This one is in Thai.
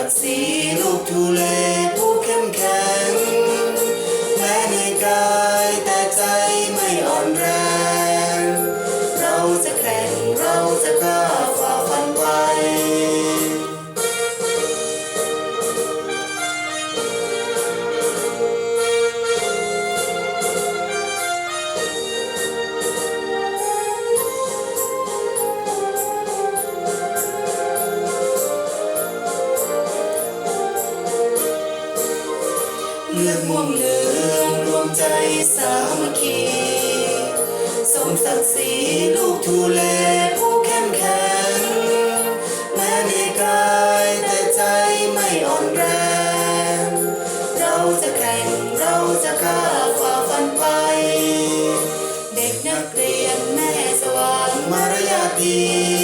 ศัดิ์ศรีลูกทุเลผู้เข้มแข็ง แม้ในกายแต่ใจไม่อ่อนแรง เราจะแข็งเราจะก้า เพื่อม่วงเหมืองรวมใจสามัคคีสมศักดิ์ศรีลูกทูเลผู้เข้มแข็งแม้ในกายแต่ใจไม่อ่อนแรง เราจะแข่งเราจะกล้าฝ่าฟันไป เด็กนักเรียนแม่สว่างมารยาทดี